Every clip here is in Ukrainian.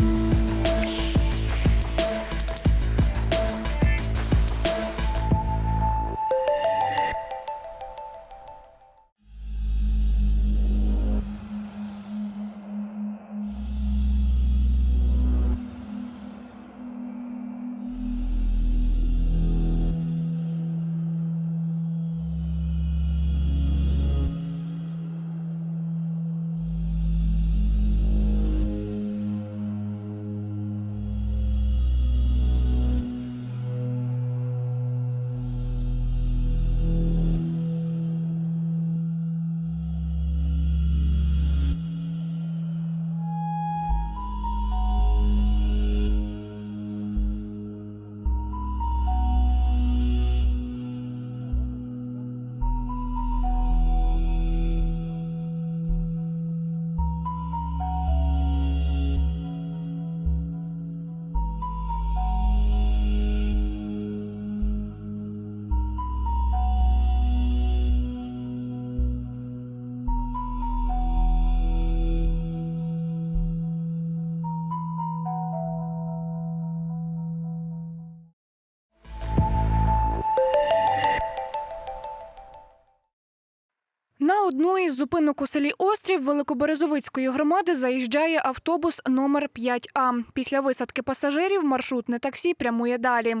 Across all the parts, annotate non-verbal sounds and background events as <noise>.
На одну з зупинок у селі Острів Великоберезовицької громади заїжджає автобус номер 5А. Після висадки пасажирів маршрутне таксі прямує далі.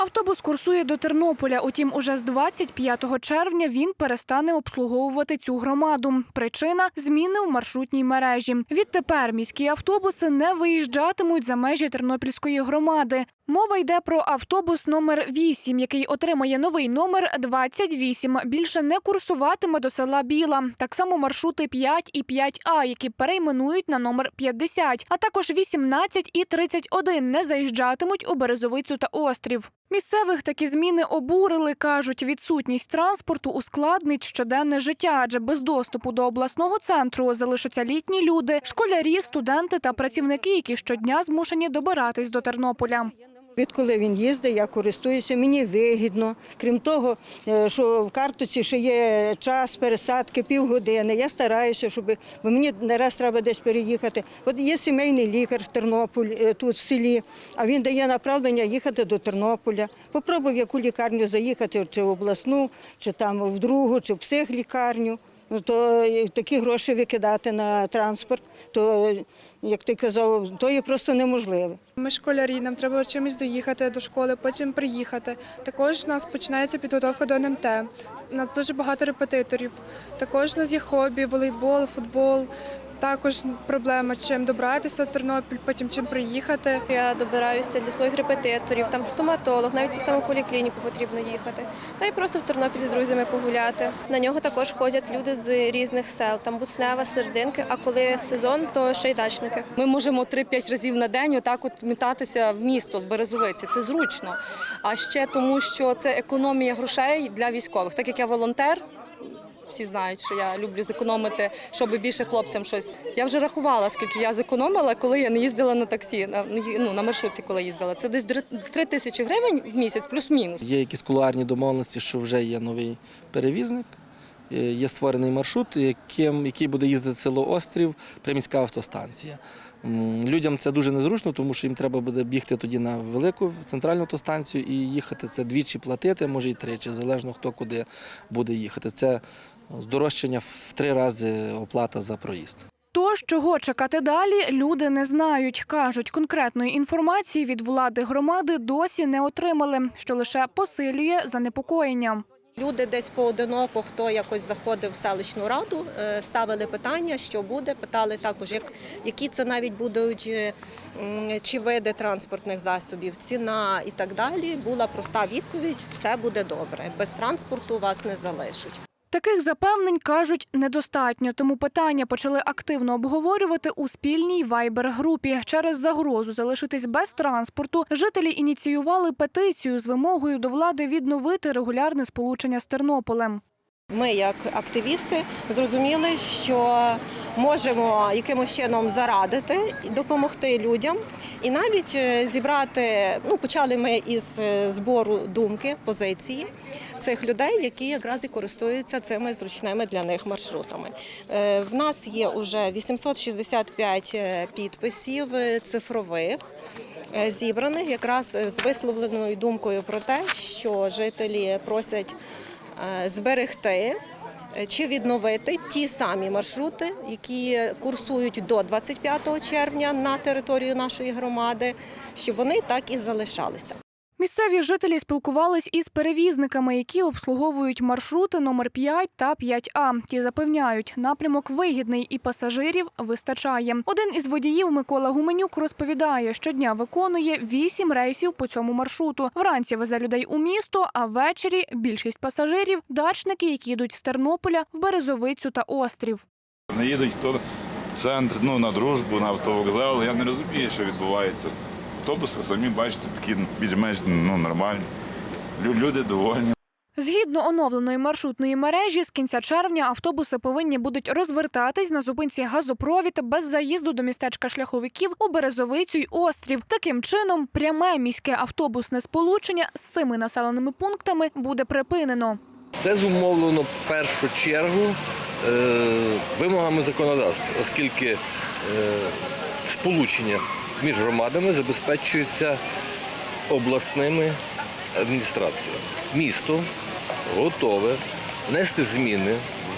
Автобус курсує до Тернополя. Утім, уже з 25 червня він перестане обслуговувати цю громаду. Причина зміни в маршрутній мережі. Відтепер міські автобуси не виїжджатимуть за межі Тернопільської громади. Мова йде про автобус номер 8, який отримає новий номер 28. Більше не курсуватиме до села Біла. Так само маршрути 5 і 5А, які перейменують на номер 50, а також 18 і 31 не заїжджатимуть у Березовицю та Острів. Місцевих такі зміни обурили. кажуть, відсутність транспорту ускладнить щоденне життя, адже без доступу до обласного центру залишаться літні люди, школярі, студенти та працівники, які щодня змушені добиратись до Тернополя. Відколи він їздить, я користуюся, мені вигідно. Крім того, е, що в картоці ще є час пересадки, півгодини. Я стараюся, щоб бо мені не раз треба десь переїхати. От є сімейний лікар в Тернополі, е, тут в селі, а він дає направлення їхати до Тернополя. Попробував в яку лікарню заїхати, чи в обласну, чи там в другу, чи в психлікарню. Ну, то е, такі гроші викидати на транспорт, то, як ти казав, то є просто неможливо. Ми школярі, нам треба чимось доїхати до школи, потім приїхати. Також у нас починається підготовка до НМТ. У нас дуже багато репетиторів. Також у нас є хобі, волейбол, футбол. Також проблема, чим добратися в Тернопіль, потім чим приїхати. Я добираюся для своїх репетиторів, там стоматолог, навіть ту саму поліклініку потрібно їхати. Та й просто в Тернопіль з друзями погуляти. На нього також ходять люди з різних сел, там Буцнева, Сердинки, а коли сезон, то ще й дачники. Ми можемо 3-5 разів на день отак от мітатися в місто з Березовиці. Це зручно. А ще тому, що це економія грошей для військових. Так як я волонтер, всі знають, що я люблю зекономити, щоб більше хлопцям щось. Я вже рахувала, скільки я зекономила, коли я не їздила на таксі, ну, на маршрутці, коли їздила. Це десь 3 тисячі гривень в місяць, плюс-мінус. Є якісь кулуарні домовленості, що вже є новий перевізник, е, є створений маршрут, яким, який буде їздити село Острів, приміська автостанція. Людям це дуже незручно, тому що їм треба буде бігти тоді на велику центральну автостанцію і їхати. Це двічі платити, може і тричі, залежно хто куди буде їхати. Це здорожчання в три рази оплата за проїзд. Тож, чого чекати далі, люди не знають. Кажуть, конкретної інформації від влади громади досі не отримали, що лише посилює занепокоєння. Люди десь поодиноко, хто якось заходив в селищну раду, е, ставили питання, що буде. Питали також, як, які це навіть будуть е, чи види транспортних засобів, ціна і так далі. Була проста відповідь: все буде добре. Без транспорту вас не залишать. Таких запевнень кажуть недостатньо, тому питання почали активно обговорювати у спільній вайбер-групі. Через загрозу залишитись без транспорту. Жителі ініціювали петицію з вимогою до влади відновити регулярне сполучення з Тернополем. Ми, як активісти, зрозуміли, що можемо якимось чином зарадити, допомогти людям, і навіть е, зібрати. Ну, почали ми із е, збору думки, позиції. Цих людей, які якраз і користуються цими зручними для них маршрутами. Е, В нас є вже 865 е, підписів е, цифрових. Зібраних якраз з висловленою думкою про те, що жителі просять зберегти чи відновити ті самі маршрути, які курсують до 25 червня на територію нашої громади, щоб вони так і залишалися. Місцеві жителі спілкувались із перевізниками, які обслуговують маршрути номер 5 та 5А. Ті запевняють, напрямок вигідний і пасажирів вистачає. Один із водіїв Микола Гуменюк розповідає, щодня виконує 8 рейсів по цьому маршруту. Вранці везе людей у місто, а ввечері більшість пасажирів дачники, які йдуть з Тернополя в Березовицю та Острів. Не їдуть хто в центр, ну, на дружбу, на автовокзал. Я не розумію, що відбувається. Автобуси самі бачите, такі більш-менш ну, нормальні. Лю- Люди довольні. Згідно оновленої маршрутної мережі, з кінця червня автобуси повинні будуть розвертатись на зупинці газопровід без заїзду до містечка шляховиків у Березовицю й Острів. Таким чином, пряме міське автобусне сполучення з цими населеними пунктами буде припинено. Це зумовлено в першу чергу е, вимогами законодавства, оскільки е, сполучення між громадами забезпечується обласними адміністраціями. Місто готове внести зміни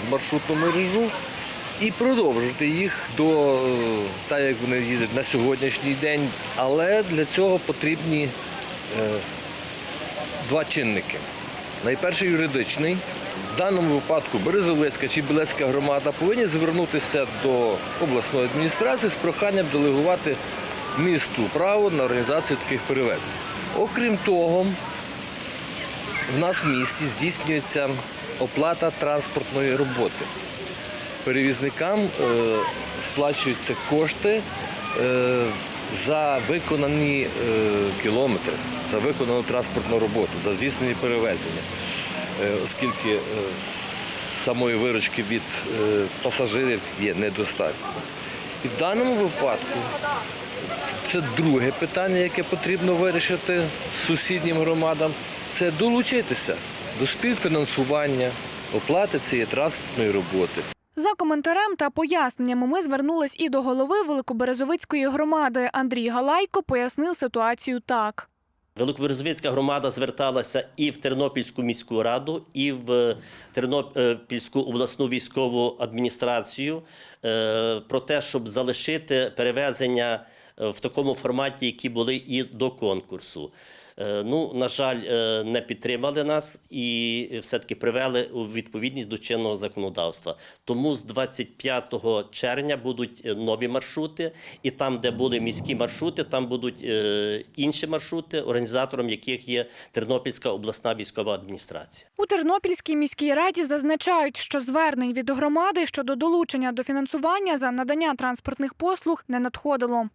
в маршрутну мережу і продовжити їх до е, так, як вони їздять на сьогоднішній день. Але для цього потрібні е, два чинники. Найперший юридичний. В даному випадку Березовецька чи Білецька громада повинні звернутися до обласної адміністрації з проханням делегувати місту право на організацію таких перевезень. Окрім того, в нас в місті здійснюється оплата транспортної роботи. Перевізникам е, сплачуються кошти е, за виконані е, кілометри, за виконану транспортну роботу, за здійснені перевезення, Е, оскільки е, самої виручки від е, пасажирів є недостатньо. І в даному випадку це друге питання, яке потрібно вирішити сусіднім громадам, це долучитися до співфінансування оплати цієї транспортної роботи. За коментарем та поясненнями ми звернулись і до голови Великоберезовицької громади. Андрій Галайко пояснив ситуацію так. Великоберезовицька громада зверталася і в Тернопільську міську раду, і в Тернопільську обласну військову адміністрацію е, про те, щоб залишити перевезення е, в такому форматі, які були і до конкурсу. Е, Ну, на жаль, е, не підтримали нас і все-таки привели у відповідність до чинного законодавства. Тому з 25 червня будуть е, нові маршрути, і там, де були міські маршрути, там будуть е, інші маршрути, організатором яких є Тернопільська обласна військова адміністрація. У Тернопільській міській раді зазначають, що звернень від громади щодо долучення до фінансування за надання транспортних послуг не надходило.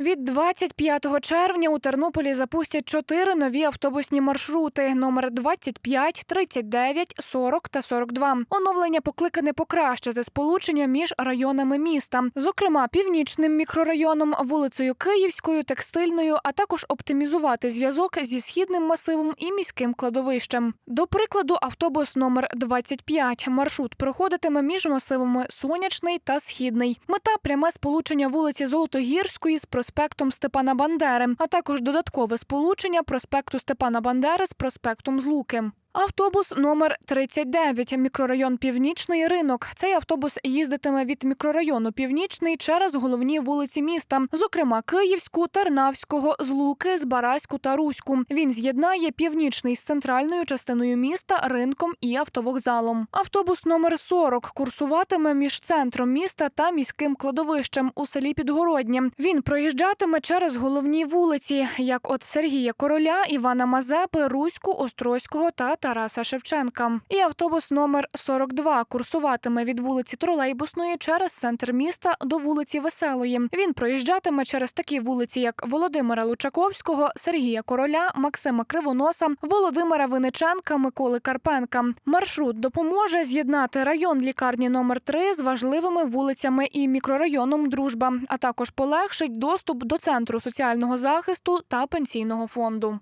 Від 25 червня у Тернополі запустять чотири нові автобусні маршрути: номер 25, 39, 40 та 42. Оновлення покликане покращити сполучення між районами міста, зокрема північним мікрорайоном, вулицею Київською, текстильною, а також оптимізувати зв'язок зі східним масивом і міським кладовищем. До прикладу, автобус номер 25. Маршрут проходитиме між масивами Сонячний та Східний. Мета пряме сполучення вулиці Золотогірської з проспектом Степана Бандери, а також додаткове сполучення проспекту Степана Бандери з проспектом Злуки. Автобус номер 39, мікрорайон Північний ринок. Цей автобус їздитиме від мікрорайону Північний через головні вулиці міста, зокрема Київську, Тернавського, Злуки, Збаразьку та Руську. Він з'єднає північний з центральною частиною міста, ринком і автовокзалом. Автобус номер 40 курсуватиме між центром міста та міським кладовищем у селі Підгороднє. Він проїжджатиме через головні вулиці, як от Сергія Короля, Івана Мазепи, Руську, Острозького та Тараса Шевченка. І автобус номер 42 курсуватиме від вулиці Тролейбусної через центр міста до вулиці Веселої. Він проїжджатиме через такі вулиці, як Володимира Лучаковського, Сергія Короля, Максима Кривоноса, Володимира Виниченка, Миколи Карпенка. Маршрут допоможе з'єднати район лікарні номер 3 з важливими вулицями і мікрорайоном Дружба, а також полегшить доступ до центру соціального захисту та пенсійного фонду.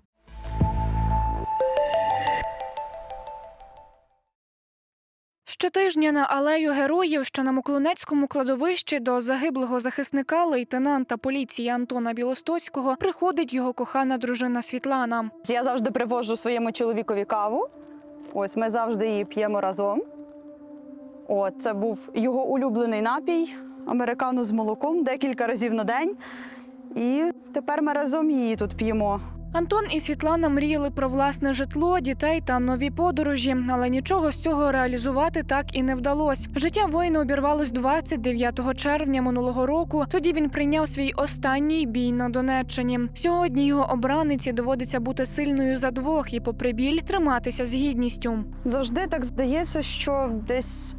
Щотижня на алею героїв, що на Миколинецькому кладовищі до загиблого захисника лейтенанта поліції Антона Білостоцького приходить його кохана дружина Світлана. Я завжди привожу своєму чоловікові каву. Ось ми завжди її п'ємо разом. От, це був його улюблений напій американу з молоком декілька разів на день. І тепер ми разом її тут п'ємо. Антон і Світлана мріяли про власне житло, дітей та нові подорожі, але нічого з цього реалізувати так і не вдалося. Життя воїна обірвалось 29 червня минулого року. Тоді він прийняв свій останній бій на Донеччині. Сьогодні його обраниці доводиться бути сильною за двох і, попри біль, триматися з гідністю. Завжди так здається, що десь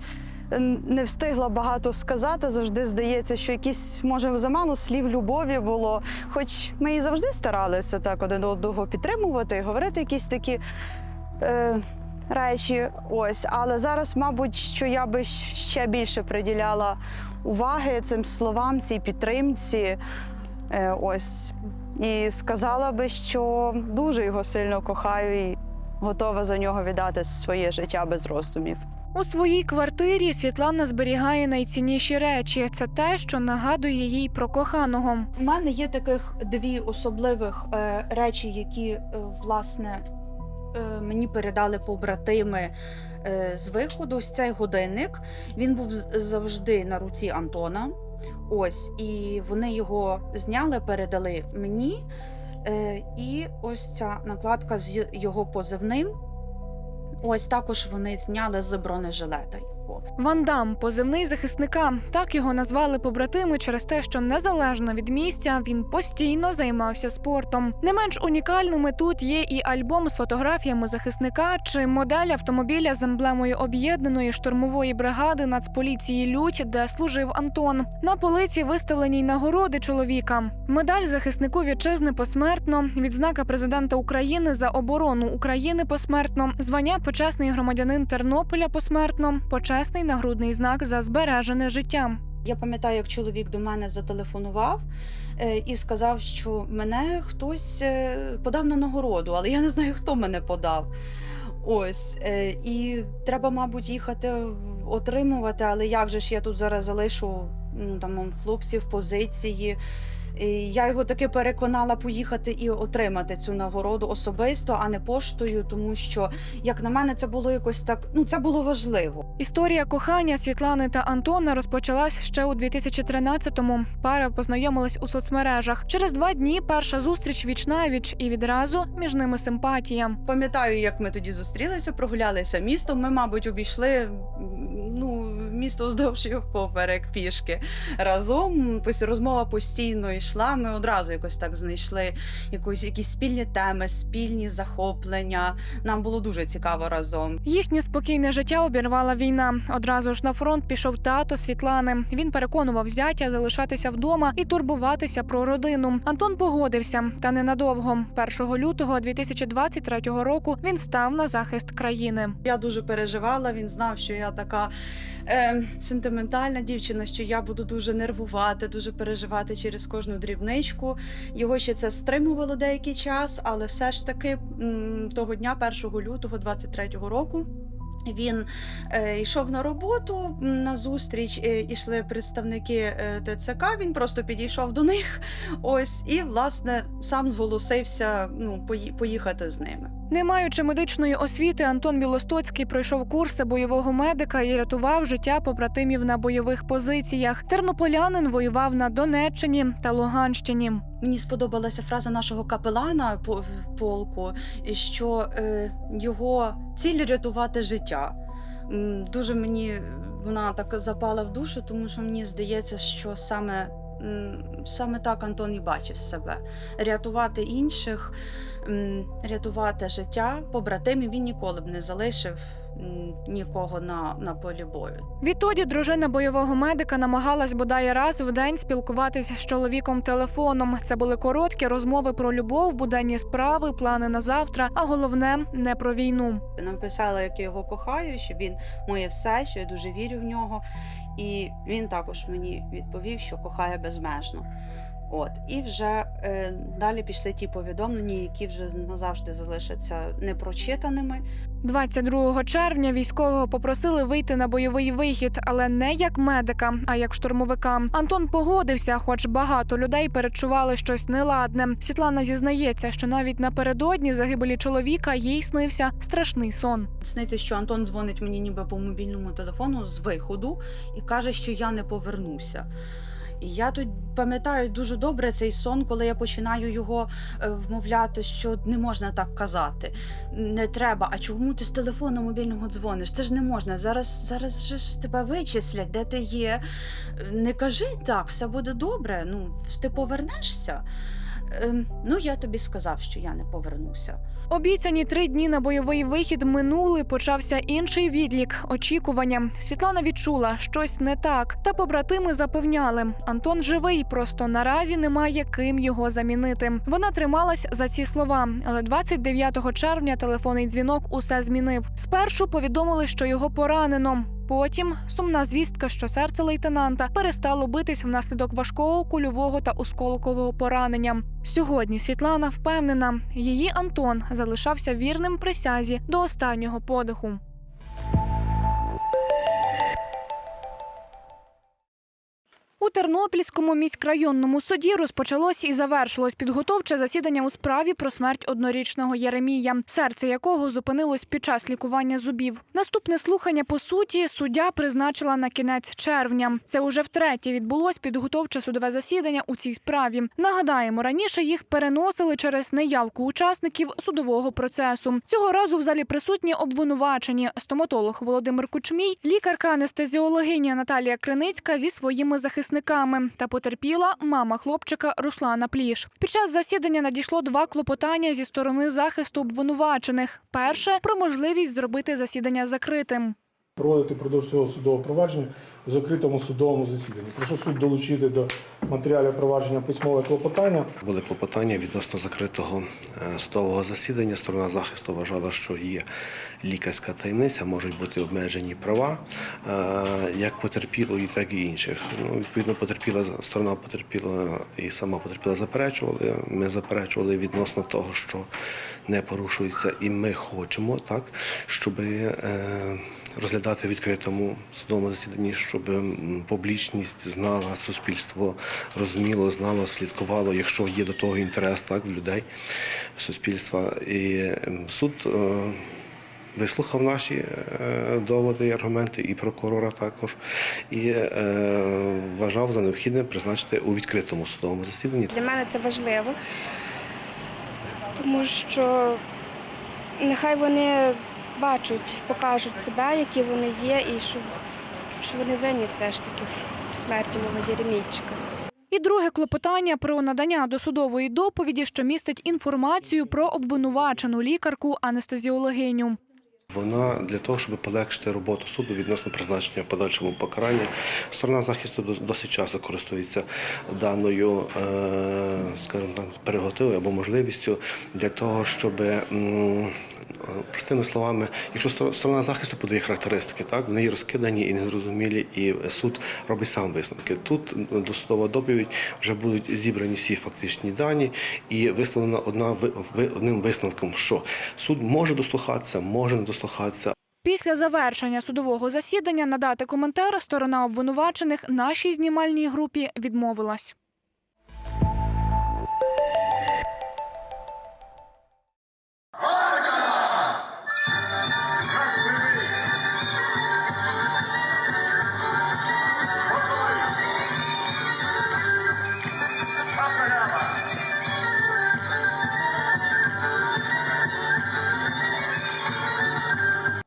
не встигла багато сказати. Завжди здається, що якісь може замало слів любові було. Хоч ми і завжди старалися так один одного підтримувати, говорити якісь такі. Е, Речі, ось, але зараз, мабуть, що я би ще більше приділяла уваги цим словам, цій підтримці. Е, ось і сказала би, що дуже його сильно кохаю і готова за нього віддати своє життя без роздумів. У своїй квартирі Світлана зберігає найцінніші речі. Це те, що нагадує їй про коханого. У мене є таких дві особливих е, речі, які е, власне е, мені передали побратими е, з виходу. Ось цей годинник. Він був завжди на руці Антона. Ось, і вони його зняли, передали мені. Е, і ось ця накладка з його позивним. Ось також вони зняли з бронежилета його. Вандам, позивний захисника. Так його назвали побратими через те, що незалежно від місця він постійно займався спортом. Не менш унікальними тут є і альбом з фотографіями захисника чи модель автомобіля з емблемою об'єднаної штурмової бригади Нацполіції Лють, де служив Антон. На полиці виставлені й нагороди чоловіка. Медаль захиснику вітчизни посмертно, відзнака президента України за оборону України посмертно, звання почесний громадянин Тернополя посмертно, почесний нагрудний знак за збережене життя. Я пам'ятаю, як чоловік до мене зателефонував е, і сказав, що мене хтось е, подав на нагороду, але я не знаю, хто мене подав. Ось, е, і треба, мабуть, їхати отримувати, але як же ж я тут зараз залишу ну, там, хлопців позиції. І я його таки переконала поїхати і отримати цю нагороду особисто, а не поштою, тому що, як на мене, це було якось так. Ну, це було важливо. Історія кохання Світлани та Антона розпочалась ще у 2013-му. Пара познайомилась у соцмережах. Через два дні перша зустріч віч навіч, і відразу між ними симпатія. Пам'ятаю, як ми тоді зустрілися, прогулялися містом. Ми, мабуть, обійшли ну, місто вздовж і поперек пішки разом. Розмова постійно йшла. Ми одразу якось так знайшли якось, якісь спільні теми, спільні захоплення. Нам було дуже цікаво разом. Їхнє спокійне життя обірвала війна. Одразу ж на фронт пішов тато Світлани. Він переконував зятя залишатися вдома і турбуватися про родину. Антон погодився, та ненадовго. 1 лютого 2023 року він став на захист країни. Я дуже переживала. Він знав, що я така е, сентиментальна дівчина, що я буду дуже нервувати, дуже переживати через кожну дрібничку. Його ще це стримувало деякий час, але все ж таки того дня, 1 лютого 23-го року. Він е, йшов на роботу на зустріч, е, ішли представники е, ТЦК. Він просто підійшов до них. Ось і власне сам зголосився ну, поїхати з ними. Не маючи медичної освіти, Антон Білостоцький пройшов курси бойового медика і рятував життя побратимів на бойових позиціях. Тернополянин воював на Донеччині та Луганщині. Мені сподобалася фраза нашого капелана по- полку, що е, його ціль рятувати життя. Дуже мені вона так запала в душу, тому що мені здається, що саме саме так Антон і бачив себе. Рятувати інших, рятувати життя побратимів він ніколи б не залишив нікого на, на полі бою. Відтоді дружина бойового медика намагалась бодай раз в день спілкуватися з чоловіком телефоном. Це були короткі розмови про любов, буденні справи, плани на завтра, а головне не про війну. Написала, як я його кохаю, що він моє все, що я дуже вірю в нього. І він також мені відповів, що кохає безмежно. От і вже е, далі пішли ті повідомлення, які вже назавжди залишаться непрочитаними. 22 червня військового попросили вийти на бойовий вихід, але не як медика, а як штурмовика. Антон погодився, хоч багато людей перечували щось неладне. Світлана зізнається, що навіть напередодні загибелі чоловіка їй снився страшний сон. Сниться, що Антон дзвонить мені ніби по мобільному телефону з виходу і каже, що я не повернуся. І я тут пам'ятаю дуже добре цей сон, коли я починаю його е, вмовляти, що не можна так казати. Не треба. А чому ти з телефону мобільного дзвониш? Це ж не можна. Зараз, зараз ж тебе вичислять, де ти є. Не кажи так, все буде добре. Ну, ти повернешся. Ем, ну, я тобі сказав, що я не повернуся. Обіцяні три дні на бойовий вихід минули. Почався інший відлік очікування. Світлана відчула щось не так. Та побратими запевняли, Антон живий, просто наразі немає ким його замінити. Вона трималась за ці слова, але 29 червня телефонний дзвінок усе змінив. Спершу повідомили, що його поранено. Потім сумна звістка, що серце лейтенанта перестало битись внаслідок важкого кульового та осколкового поранення. Сьогодні Світлана впевнена, її Антон залишався вірним присязі до останнього подиху. У Тернопільському міськрайонному суді розпочалось і завершилось підготовче засідання у справі про смерть однорічного Єремія, серце якого зупинилось під час лікування зубів. Наступне слухання по суті суддя призначила на кінець червня. Це уже втретє відбулось підготовче судове засідання у цій справі. Нагадаємо, раніше їх переносили через неявку учасників судового процесу. Цього разу в залі присутні обвинувачені стоматолог Володимир Кучмій, лікарка-анестезіологиня Наталія Криницька зі своїми захисниками та потерпіла мама хлопчика Руслана Пліш. Під час засідання надійшло два клопотання зі сторони захисту обвинувачених. Перше про можливість зробити засідання закритим. Проводити впродовж цього судового провадження у закритому судовому засіданні. Прошу суд долучити до матеріалів провадження письмове клопотання. Були клопотання відносно закритого е, судового засідання. Сторона захисту вважала, що є лікарська таємниця, можуть бути обмежені права е, як потерпілої, так і інших. Ну, відповідно, потерпіла сторона потерпіла і сама потерпіла заперечували. Ми заперечували відносно того, що не порушується, і ми хочемо так, щоб розглядати в відкритому судовому засіданні, щоб публічність знала, суспільство розуміло, знало, слідкувало, якщо є до того інтерес так, в людей, в суспільства. І суд е, вислухав наші е, доводи і аргументи, і прокурора також, і е, вважав за необхідне призначити у відкритому судовому засіданні. Для мене це важливо, тому що нехай вони бачать, покажуть себе, які вони є, і що, що вони винні все ж таки в смерті мого Єремійчика. І друге клопотання про надання досудової доповіді, що містить інформацію про обвинувачену лікарку анестезіологиню. Вона для того, щоб полегшити роботу суду відносно призначення в подальшому покарання, сторона захисту дос- досить часто користується даною, е, скажімо так, переготовою або можливістю для того, щоб простими словами, якщо сто- сторона захисту подає характеристики, так вони є розкидані і незрозумілі, і суд робить сам висновки. Тут досудова доповідь вже будуть зібрані всі фактичні дані і висловлена одна одним висновком, що суд може дослухатися, може не дослухатися, Після завершення судового засідання надати коментар сторона обвинувачених нашій знімальній групі відмовилась.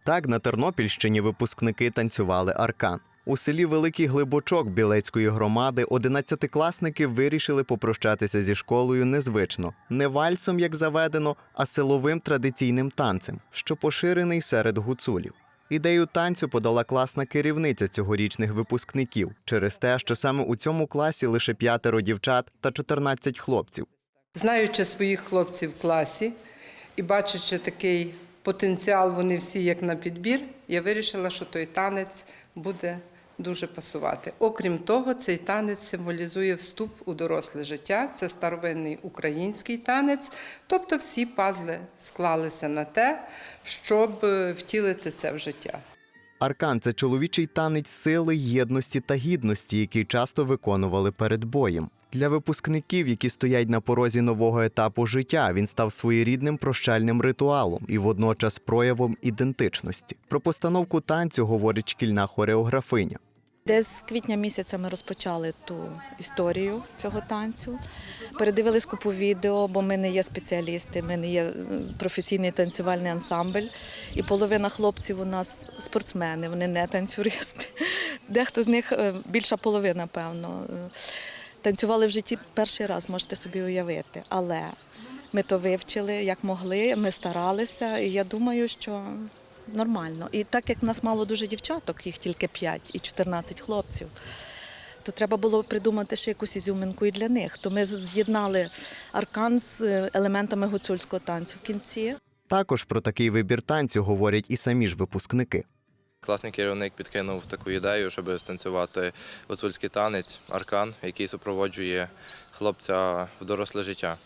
Так на Тернопільщині випускники танцювали аркан. У селі Великий Глибочок Білецької громади одинадцятикласники вирішили попрощатися зі школою незвично, не вальсом, як заведено, а силовим традиційним танцем, що поширений серед гуцулів. Ідею танцю подала класна керівниця цьогорічних випускників через те, що саме у цьому класі лише п'ятеро дівчат та 14 хлопців. Знаючи своїх хлопців в класі і бачачи такий потенціал, вони всі як на підбір, я вирішила, що той танець буде дуже пасувати. Окрім того, цей танець символізує вступ у доросле життя. Це старовинний український танець. Тобто всі пазли склалися на те, щоб е, втілити це в життя. Аркан це чоловічий танець сили, єдності та гідності, який часто виконували перед боєм. Для випускників, які стоять на порозі нового етапу життя, він став своєрідним прощальним ритуалом і водночас проявом ідентичності. Про постановку танцю говорить шкільна хореографиня. Десь з квітня місяця ми розпочали ту історію цього танцю. Передивились купу відео, бо ми не є спеціалісти, ми не є професійний танцювальний ансамбль. І половина хлопців у нас спортсмени, вони не танцюристи. <laughs> Дехто з них, е, більша половина, певно, е, танцювали в житті перший раз, можете собі уявити. Але ми то вивчили як могли, ми старалися, і я думаю, що нормально. І так як в нас мало дуже дівчаток, їх тільки 5 і 14 хлопців, то треба було придумати ще якусь ізюминку і для них. То ми з'єднали аркан з е, елементами гуцульського танцю в кінці. Також про такий вибір танцю говорять і самі ж випускники. Класний керівник підкинув таку ідею, щоб станцювати гуцульський танець, аркан, який супроводжує хлопця в доросле життя.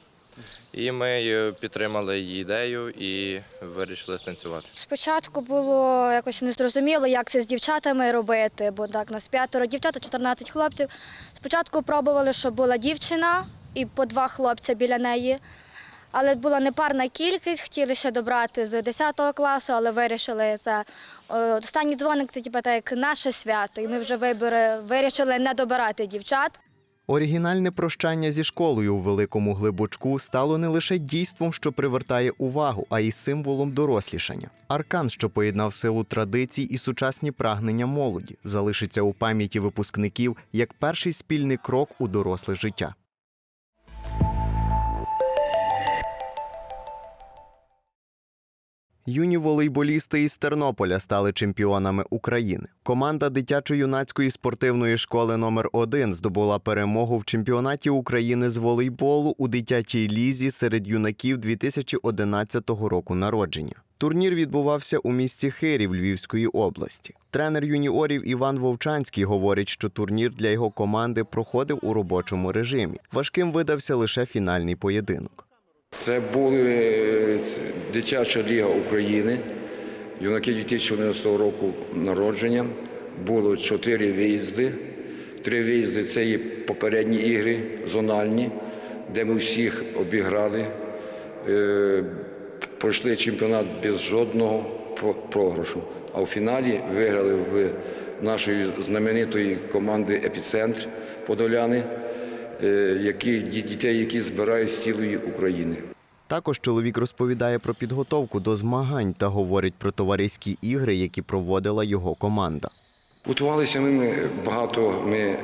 І ми е, підтримали її ідею і вирішили станцювати. Спочатку було якось незрозуміло, як це з дівчатами робити, бо так нас п'ятеро дівчат, 14 хлопців. Спочатку пробували, щоб була дівчина і по два хлопця біля неї. Але була непарна кількість, хотіли ще добрати з 10 класу, але вирішили за останній дзвоник це типу, так, як наше свято. І ми вже вибори, вирішили не добирати дівчат. Оригінальне прощання зі школою у великому глибочку стало не лише дійством, що привертає увагу, а й символом дорослішання. Аркан, що поєднав силу традицій і сучасні прагнення молоді, залишиться у пам'яті випускників як перший спільний крок у доросле життя. Юні волейболісти із Тернополя стали чемпіонами України. Команда дитячо-юнацької спортивної школи номер 1 здобула перемогу в чемпіонаті України з волейболу у дитячій лізі серед юнаків 2011 року народження. Турнір відбувався у місті Хирів Львівської області. Тренер юніорів Іван Вовчанський говорить, що турнір для його команди проходив у робочому режимі. Важким видався лише фінальний поєдинок. Це були дитяча ліга України, юнаки 2011 року народження. Було чотири виїзди. Три виїзди це є попередні ігри, зональні, де ми всіх обіграли. Е, Пройшли чемпіонат без жодного програшу. А у фіналі виграли в нашої знаменитої команди Епіцентр Подоляни, які, дітей, які збирають з цілої України. Також чоловік розповідає про підготовку до змагань та говорить про товариські ігри, які проводила його команда. Готувалися ми, ми багато. Ми е,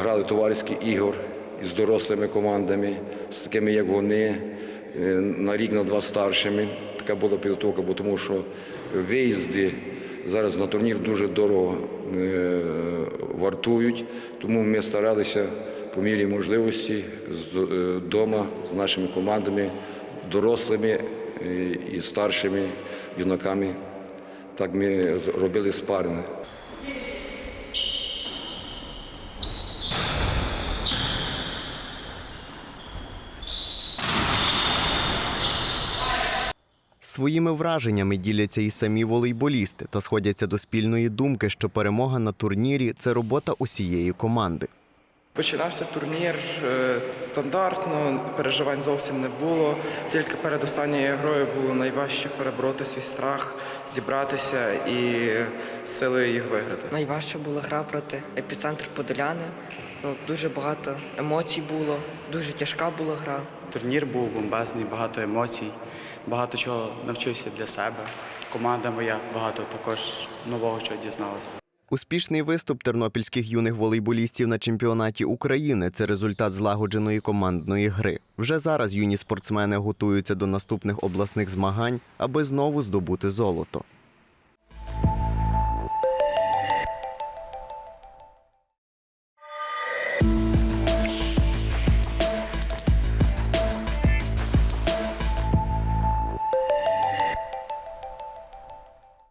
грали товариських ігор із дорослими командами, з такими, як вони, е, на рік, на два старшими. Така була підготовка, бо тому що виїзди зараз на турнір дуже дорого е, вартують. Тому ми старалися по мірі можливості вдома з нашими командами, дорослими е, і старшими юнаками. Так ми робили спарини. Своїми враженнями діляться і самі волейболісти та сходяться до спільної думки, що перемога на турнірі це робота усієї команди. Починався турнір е, стандартно, переживань зовсім не було. Тільки перед останньою грою було найважче перебороти свій страх, зібратися і силою їх виграти. Найважча була гра проти епіцентр Подоляни. Ну, дуже багато емоцій було, дуже тяжка була гра. Турнір був бомбезний, багато емоцій, багато чого навчився для себе. Команда моя багато також нового чого дізналася. Успішний виступ тернопільських юних волейболістів на чемпіонаті України це результат злагодженої командної гри. Вже зараз юні спортсмени готуються до наступних обласних змагань, аби знову здобути золото.